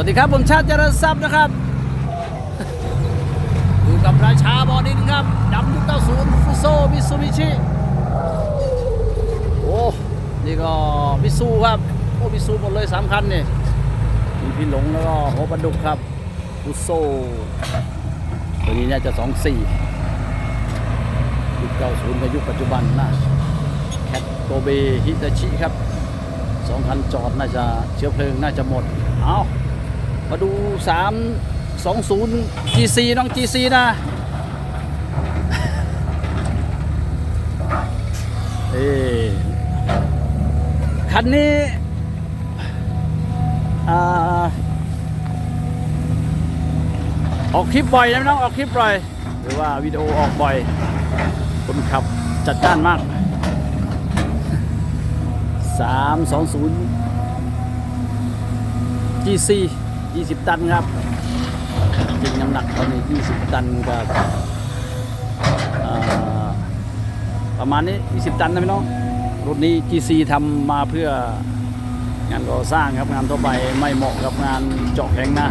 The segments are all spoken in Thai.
วัสดีครับ ผมชาติเจริญทรัพย์นะครับ อยู่กับราชาบอดินครับดำยุค90ฟุโซมิซูบิชิโอ้ นี่ก็มิซูครับ โอ้มิซูหมดเลยสามคันนี่มีพี่หลงแล้วก็โฮบันดุกครับฟุโซตัวนี้น่าจะ24ยุค90กับยุคปัจจุบันนะแคทโกเบฮิตาชิครับสองคันจอดน่าจะเชื้อเพลิงน่าจะหมด เอา มาดู 3 20 GC น้อง GC นะเอ้คันนี้อออกคลิปบ่อยนะน้องออกคลิปบ่อย หรือว่าวิดีโอออกบ่อย คนขับจัดจ้านมาก 320 GC 20 ตันครับจริงน้ำหนักตอนนี้20 ตันกับประมาณนี้ 20 ตันนะพี่น้องรถนี้ GC ทำมาเพื่องานก่อสร้างครับงานทั่วไปไม่เหมาะกับงานเจาะแข็งหน้า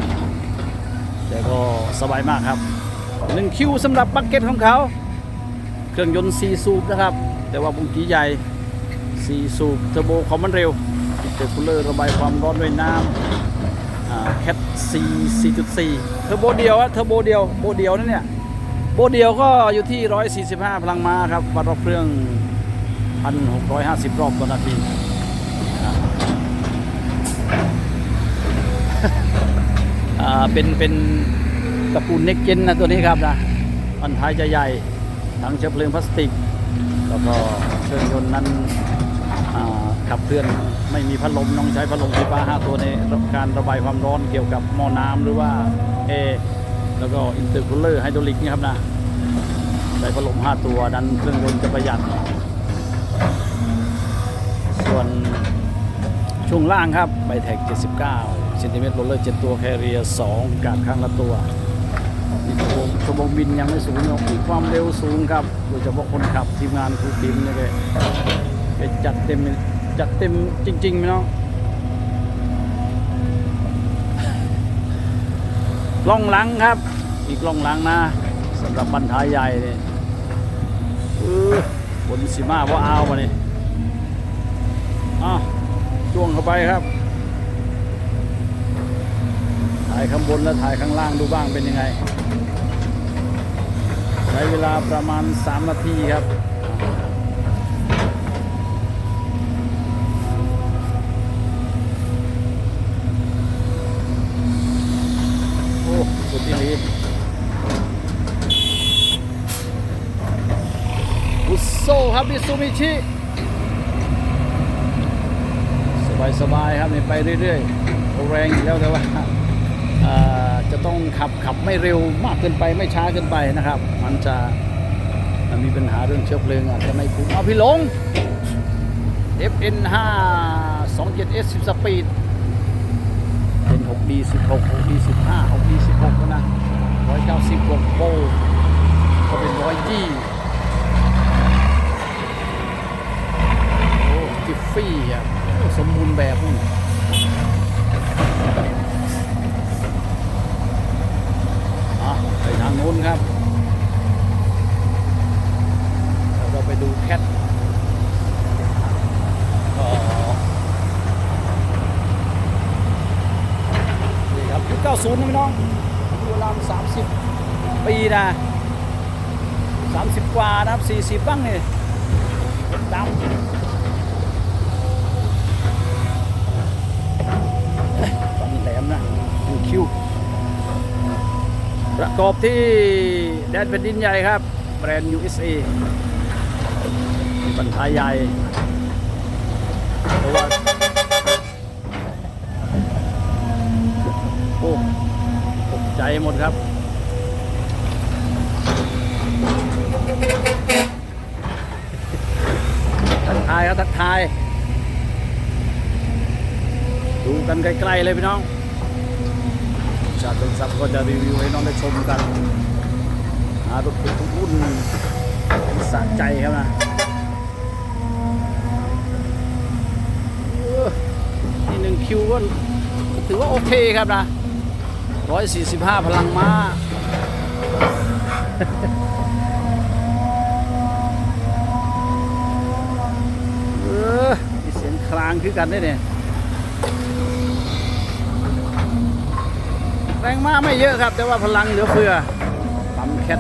แต่ก็สบายมากครับ1คิวสำหรับบักเก็ตของเขา เครื่องยนต์4สูบนะครับ แต่ว่าบุงกีใหญ่4สูบเทอร์โบคอมมันเร็วอินเตอร์คูลเลอร์ระบายความร้อนด้วยน้ำ แคทซี4.4เทอร์โบเดียวอะเทอร์โบเดียวโบเดียวนั่นเนี่ยโบเดียวก็อยู่ที่ 145 พลังม้าครับวัดรอบเครื่อง 1,650 รอบต่อนาทีอ่าอ่าเป็นเป็นตระกูลเน็กเจนนะตัวนี้ครับนะอันท้ายจะใหญ่ถังเชื้อเพลิงพลาสติก แล้วก็เครื่องยนต์นั้นอ่าขับเคลื่อน ไม่มีพัดลมต้องใช้พัดลมไฟฟ้า5ตัวในการระบายความร้อนเกี่ยวกับหม้อน้ำหรือว่าเอร์แล้วก็อินเตอร์คูลเลอร์ไฮดรอลิกนี่ครับนะใช้พัดลม5ตัวนั้นเครื่องยนต์จะประหยัด ส่วนช่วงล่างครับไบแท็ก79เซนติเมตรโรลเลอร์7ตัวแคเรีย2กาดข้างละตัวอีกชั่วโมงชั่วโมงบินยังไม่สูงยังมีความเร็วสูงครับโดยเฉพาะคนขับทีมงานครูปิมเนี่ยแกแกจัดเต็ม จัดเต็มจริงๆไหมเนาะกล้องลังครับ อีกล้องลังนะสำหรับบรรทายใหญ่เนี่ยบนสีมาว่าเอามาเนี่ยอ้าวจ้วงเข้าไปครับ ถ่ายข้างบนและถ่ายข้างล่างดูบ้างเป็นยังไง ใช้เวลาประมาณ 3 นาทีครับ โอ้ สุดที่นี้อุสโซ ครับมิซูมิชิสบายๆครับนี่ไปเรื่อยๆแรงอยู่แล้วแต่ว่าจะต้องขับขับไม่เร็วมากเกินไปไม่ช้าเกินไปนะครับ มันจะมันมีปัญหาเรื่องเชื้อเพลิงอาจจะไม่คุ้มเอาพี่หลง FN 5 27 S 10สปีดเป็น 6D 16 6D 15 6D 16แล้วนะ190บวกโบก็เป็น100ยี่โอ้จิ ฟฟี่อะสมบูรณ์แบบนี่อะไปทางโน้นครับ เราไปดูแคทนี่ครับยุค90นะพี่น้องอายุราว30 ปีนะ30 กว่านะครับ 40 บ้างเนี่ยดำ หลมนะดูคิ้วประกอบที่แดนแผ่นดินใหญ่ครับ แบรนด์ USA มีปัญหาใหญ่เพราะว่าโอ้ตกใจหมดครับทักทายครับทักทาย ดูกันไกล้ๆเลยพี่น้อง ชาติเป็นทรัพย์ก็จะรีวิวให้น้องได้ชมกันหารถบรรทุกรุ่นสะใจครับนะนี่หนึ่งคิวก็ถือว่าโอเคครับนะร้อยสี่สิบห้าพลังม้าเออมีเสียงคลางคือกันได้เนี่ย แรงม้าไม่เยอะครับ แต่ว่าพลังเหลือเฟือปั๊มแคท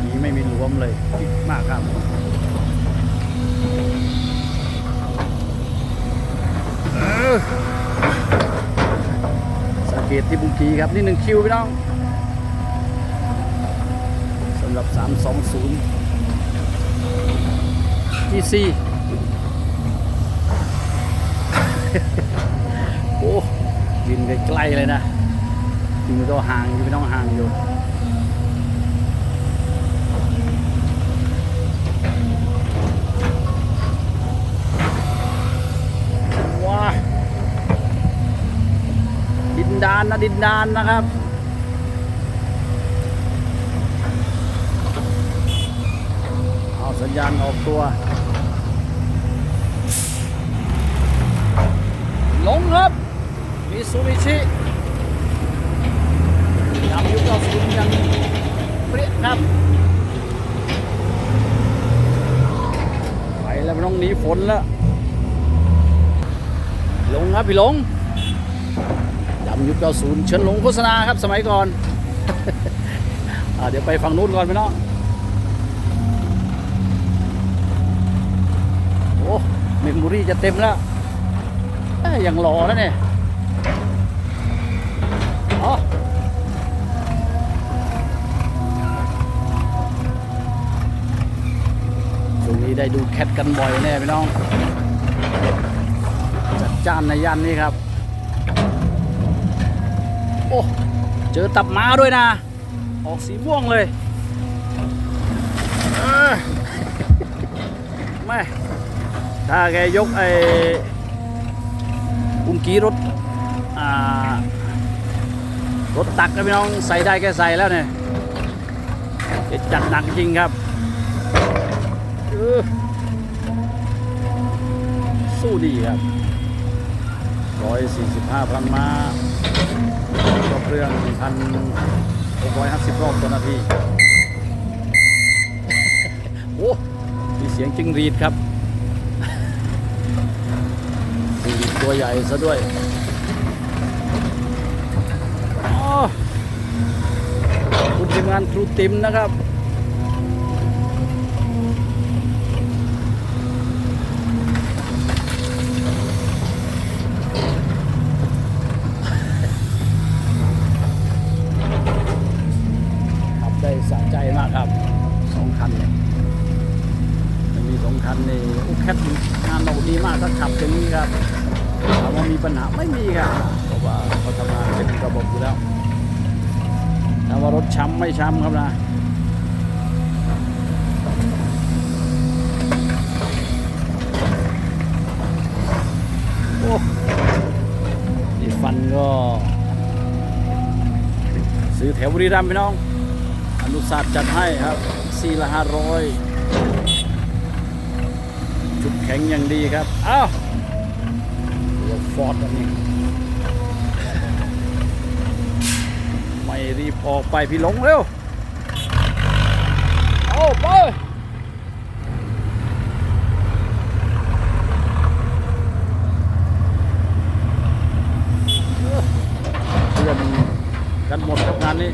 กีไม่มีหลวมเลยคิดมากครับสังเกตที่บุงกีครับนี่หนึ่งคิวพี่น้องสำหรับ 320 GC โอ้ยินใกล้ๆเลยนะจริงก็ห่างยู่พี่น้องห่างอยู่ว้าดินดานนะดินดานนะครับเอาสัญญาณออกตัว ลงครับมิซูบิชิยำยุคเราสุดยังเปรี้ยครับ ไปแล้วไม่ต้องหนีฝนแล้ว ลงครับพี่ลงยำยุคเก้าศูนย์เชิญลงโฆษณาครับสมัยก่อนอเดี๋ยวไปฝั่งนู้นก่อนพี่น้องโอ้เมมโมรี่จะเต็มแล้ว อยยังรอแล้วเนี่ยอ๋อช่วงนี้ได้ดูแคทกันบ่อยแน่พี่น้อง จัดจ้านในย่านนี้ครับ โอ้เจอตับม้าด้วยนะ ออกสีม่วงเลยเออไม่ถ้าแกยกไอ้ บุ้งกี้รถรถตักนะพี่น้องใส่ได้แกใส่แล้วเนี่ยจัดหนักจริงครับสู้ดีครับ145พลังม้ารอบเรื่อง1,650รอบต่อนาที โอ้ มีเสียงจิงรีดครับ ตัวใหญ่ซะด้วยอ๋อคุณทีมงานครูติมนะครับ ไม่มีครับเพราะว่าเขาทำงานเป็นระบบอยู่แล้วถามว่ารถช้ำไม่ช้ำครับนะโอ้นี่ฟันก็ซื้อแถวบุรีรัมย์พี่น้อง อนุสาสตร์จัดให้ครับสี่ละห้าร้อยชุดแข็งอย่างดีครับ อ้าว ฟอร์ดอันนี้ไม่รีบออกไปพี่หลงเร็ว เอาไปเพื่อนกันหมดกับงานนี้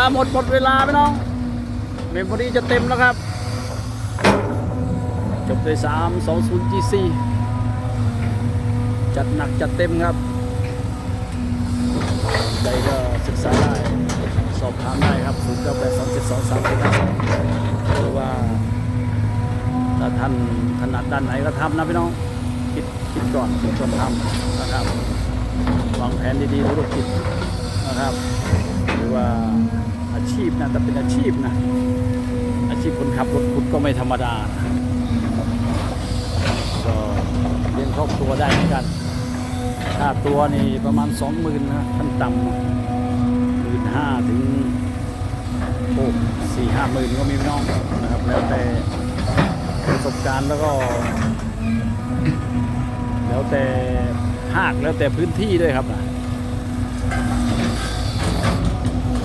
าหมดหมดเวลาพี่น้องเมมโมรี่จะเต็มแล้วครับ จบด้วย3 2 0 GC จัดหนักจัดเต็มครับใจก็ศึกษาได้ สอบถามได้ครับ 0 9 8 2 7 2 3 4 5 2หรือว่า ถ้าท่านถนัดด้านไหนก็ทำนะพี่น้อง คิดคิดก่อนคิดก่อนทำนะครับ วางแผนดีๆธุรกิจนะครับ หรือว่า อาชีพนะแต่เป็นอาชีพนะ อาชีพคนขับรถขุดก็ไม่ธรรมดาก็เลี้ยงครอบครัวได้เหมือนกันค่าตัวนี่ประมาณสองหมื่นนะขั้นต่ำหมื่นห้าถึงโอ้สี่ห้าหมื่นก็มีน้องนะครับ แล้วแต่ประสบการณ์แล้วก็ แล้วแต่ภาคแล้วแต่พื้นที่ด้วยครับนะ